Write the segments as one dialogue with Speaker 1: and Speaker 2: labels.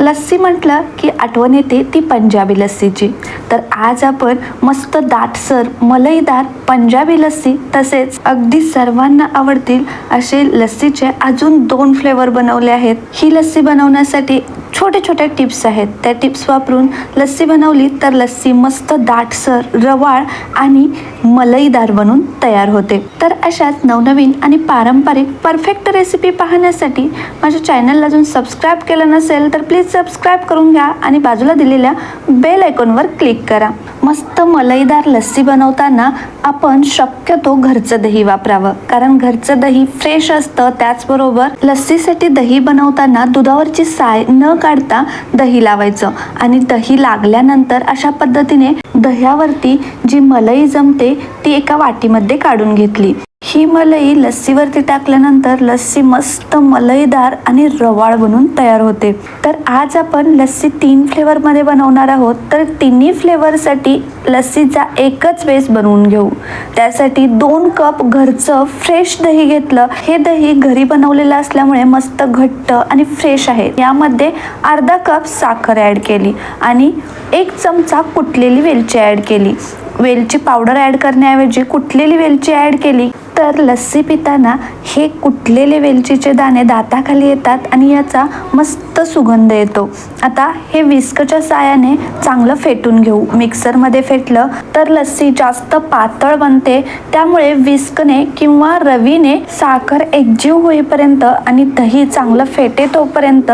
Speaker 1: लस्सी म्हटलं की आठवण येते ती पंजाबी लस्सीची. तर आज आपण मस्त दाटसर मलईदार पंजाबी लस्सी तसेच अगदी सर्वांना आवडतील असे लस्सीचे अजून दोन फ्लेवर बनवले आहेत. ही लस्सी बनवण्यासाठी छोटे छोटे टिप्स आहेत. त्या टिप्स वापरून लस्सी बनवली तर लस्सी मस्त दाटसर रवाळ आणि मलईदार बनून तयार होते. तर अशाच नवनवीन आणि पारंपरिक परफेक्ट रेसिपी पाहण्यासाठी माझ्या चॅनलला अजून सबस्क्राईब केलं नसेल तर प्लीज सबस्क्राईब करून घ्या आणि बाजूला दिलेल्या बेल आयकॉनवर क्लिक करा. मस्त मलईदार लस्सी बनवताना आपण शक्यतो घरचं दही वापरावं. कारण घरचं दही फ्रेश असतं त्याचबरोबर लस्सीसाठी दही बनवताना दुधावरची साय न काढता दही लावायचं. आणि दही लागल्यानंतर अशा पद्धतीने दह्यावरती जी मलई जमते ती एका वाटीमध्ये काढून घेतली. ही मलई लस्सीवरती टाकल्यानंतर लस्सी मस्त मलईदार आणि रवाळ बनून तयार होते. तर आज आपण लस्सी तीन फ्लेवरमध्ये बनवणार आहोत. तर तिन्ही फ्लेवरसाठी लस्सीचा एकच बेस बनवून घेऊ. त्यासाठी दोन कप घरचं फ्रेश दही घेतलं. हे दही घरी बनवलेलं असल्यामुळे मस्त घट्ट आणि फ्रेश आहे. यामध्ये अर्धा कप साखर ॲड केली आणि एक चमचा कुटलेली वेलची ॲड केली. वेलची पावडर ॲड करण्याऐवजी कुठलेली वेलची ॲड केली तर लस्सी पिताना हे कुठलेले वेलचीचे दाणे दाताखाली येतात आणि याचा मस्त सुगंध येतो. आता हे विस्कच्या सायाने चांगलं फेटून घेऊ. मिक्सरमध्ये फेटलं तर लस्सी जास्त पातळ बनते. त्यामुळे विस्कने किंवा रवीने साखर एकजीव होईपर्यंत आणि दही चांगलं फेटे तोपर्यंत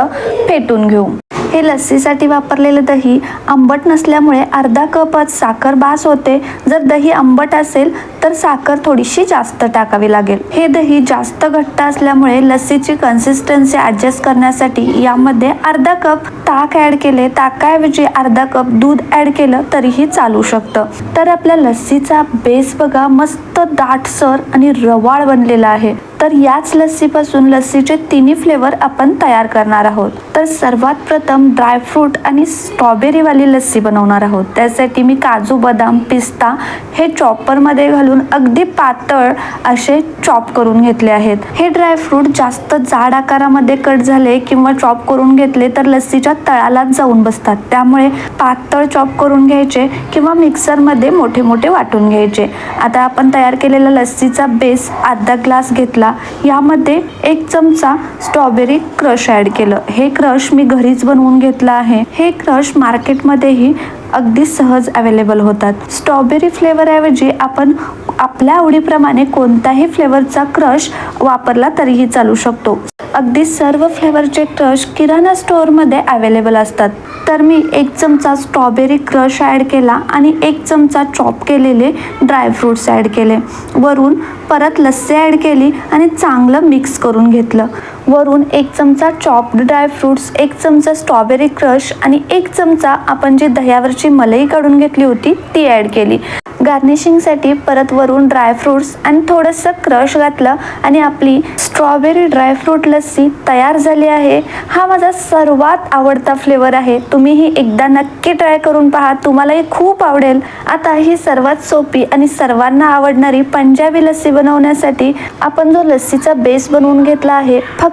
Speaker 1: फेटून घेऊ. हे लस्सीसाठी वापरलेलं दही आंबट नसल्यामुळे अर्धा कपच साखर बास होते. जर दही आंबट असेल तर साखर थोडीशी जास्त टाकावी लागेल. हे दही जास्त घट्ट असल्यामुळे लस्सीची कन्सिस्टन्सी ॲडजस्ट करण्यासाठी यामध्ये अर्धा कप ताक ॲड केले. ताकाऐवजी अर्धा कप दूध ॲड केलं तरीही चालू शकतं. तर आपल्या लस्सीचा बेस बघा मस्त दाटसर आणि रवाळ बनलेला आहे. तर याच लस्सीपासून लस्सीचे तिन्ही फ्लेवर आपण तयार करणार आहोत. तर सर्वात प्रथम ड्रायफ्रूट आणि स्ट्रॉबेरीवाली लस्सी बनवणार आहोत. त्यासाठी मी काजू बदाम पिस्ता हे चॉपरमध्ये घालून अगदी पातळ असे चॉप करून घेतले आहेत. हे ड्रायफ्रूट जास्त जाड आकारामध्ये कट झाले किंवा चॉप करून घेतले तर लस्सीच्या तळालाच जाऊन बसतात. त्यामुळे पातळ चॉप करून घ्यायचे किंवा मिक्सरमध्ये मोठे मोठे वाटून घ्यायचे. आता आपण तयार केलेला लस्सीचा बेस अर्धा ग्लास घेतला. यामध्ये एक चमचा स्ट्रॉबेरी क्रश ॲड केलं. हे क्रश मी घरीच बनवून घेतलं आहे. हे क्रश मार्केटमध्येही अगदी सहज अवेलेबल होतात. स्ट्रॉबेरी फ्लेवरऐवजी आपण आपल्या आवडीप्रमाणे कोणत्याही फ्लेवरचा क्रश वापरला तरीही चालू शकतो. अगदी सर्व फ्लेवरचे क्रश किराणा स्टोअरमध्ये अवेलेबल असतात. तर मी एक चमचा स्ट्रॉबेरी क्रश ॲड केला आणि एक चमचा चॉप केलेले ड्रायफ्रूट्स ॲड केले. वरून परत लस्सी ॲड केली आणि चांगलं मिक्स करून घेतलं. वरून एक चमचा चॉप्ड ड्रायफ्रूट्स एक चमचा स्ट्रॉबेरी क्रश आणि एक चमचा आपण जी दह्यावरची मलई काढून घेतली होती ती ॲड केली. गार्निशिंगसाठी परत वरून ड्रायफ्रूट्स आणि थोडंसं क्रश घातलं आणि आपली स्ट्रॉबेरी ड्रायफ्रूट लस्सी तयार झाली आहे. हा माझा सर्वात आवडता फ्लेवर आहे. तुम्हीही एकदा नक्की ट्राय करून पहा. तुम्हालाही खूप आवडेल. आता ही सर्वात सोपी आणि सर्वांना आवडणारी पंजाबी लस्सी बनवण्यासाठी आपण जो लस्सीचा बेस बनवून घेतला आहे फक्त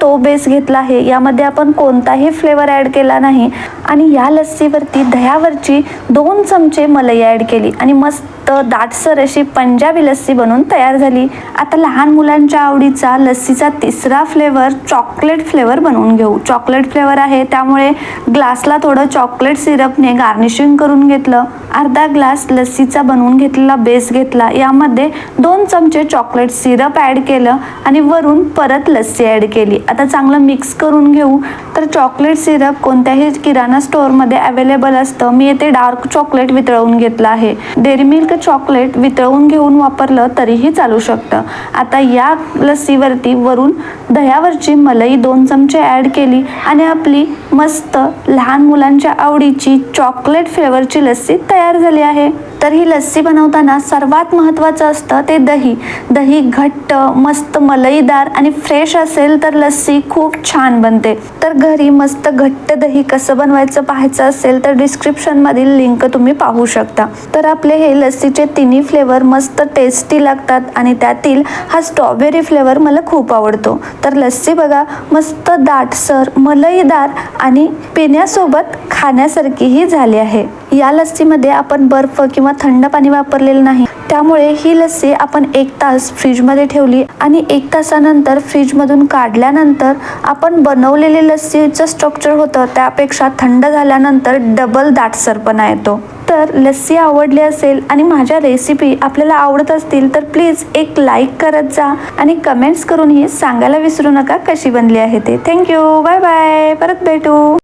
Speaker 1: तो बेस घेतला आहे. यामध्ये आपण कोणताही फ्लेवर ॲड केला नाही. आणि या लस्सीवरती दह्यावरची दोन चमचे मलई ॲड केली. आणि मस्त दाटसर अशी पंजाबी लस्सी बनवून तयार झाली. आता लहान मुलांच्या आवडीचा लस्सीचा तिसरा फ्लेवर चॉकलेट फ्लेवर बनवून घेऊ. चॉकलेट फ्लेवर आहे त्यामुळे ग्लासला थोडं चॉकलेट सिरपने गार्निशिंग करून घेतलं. अर्धा ग्लास लस्सीचा बनवून घेतलेला बेस घेतला. यामध्ये दोन चमचे चॉकलेट सिरप ॲड केलं. आणि वरून परत लस्सी ॲड केली. आता चांगलं मिक्स करून घेऊ. तर चॉकलेट सिरप कोणत्याही किराणा स्टोअरमध्ये अवेलेबल असतं. मी येथे डार्क चॉकलेट वितळवून घेतलं आहे. डेअरी मिल्क चॉकलेट वितळवून घेऊन वापरलं तरीही चालू शकतं. आता या लस्सीवरती वरून दह्यावरची मलई दोन चमचे ॲड केली आणि आपली मस्त लहान मुलांच्या आवडीची चॉकलेट फ्लेवरची लस्सी तयार झाली आहे. तर ही लस्सी बनवताना सर्वात महत्त्वाचं असतं ते दही. दही घट्ट मस्त मलईदार आणि फ्रेश असेल तर लस्सी खूप छान बनते. तर घरी मस्त घट्ट दही कसं बनवायचं पाहायचं असेल तर डिस्क्रिप्शनमधील लिंक तुम्ही पाहू शकता. तर आपले हे लस्सीचे तिन्ही फ्लेवर मस्त टेस्टी लागतात आणि त्यातील हा स्ट्रॉबेरी फ्लेवर मला खूप आवडतो. तर लस्सी बघा मस्त दाटसर मलईदार आणि पिण्यासोबत खाण्यासारखीही झाली आहे. या लस्सीमध्ये आपण बर्फ किंवा किंवा थंड पाणी वापरलेलं नाही. त्यामुळे ही लस्सी आपण एक तास फ्रीजमध्ये ठेवली आणि एक तासानंतर फ्रीजमधून काढल्यानंतर आपण बनवलेले लस्सीचं स्ट्रक्चर होतं त्यापेक्षा थंड झाल्यानंतर डबल दाटसरपणा येतो. तर लस्सी आवडली असेल आणि माझ्या रेसिपी आपल्याला आवडत असतील तर प्लीज एक लाईक करत जा आणि कमेंट्स करूनही सांगायला विसरू नका कशी बनली आहे ते. थँक्यू बाय बाय परत भेटू.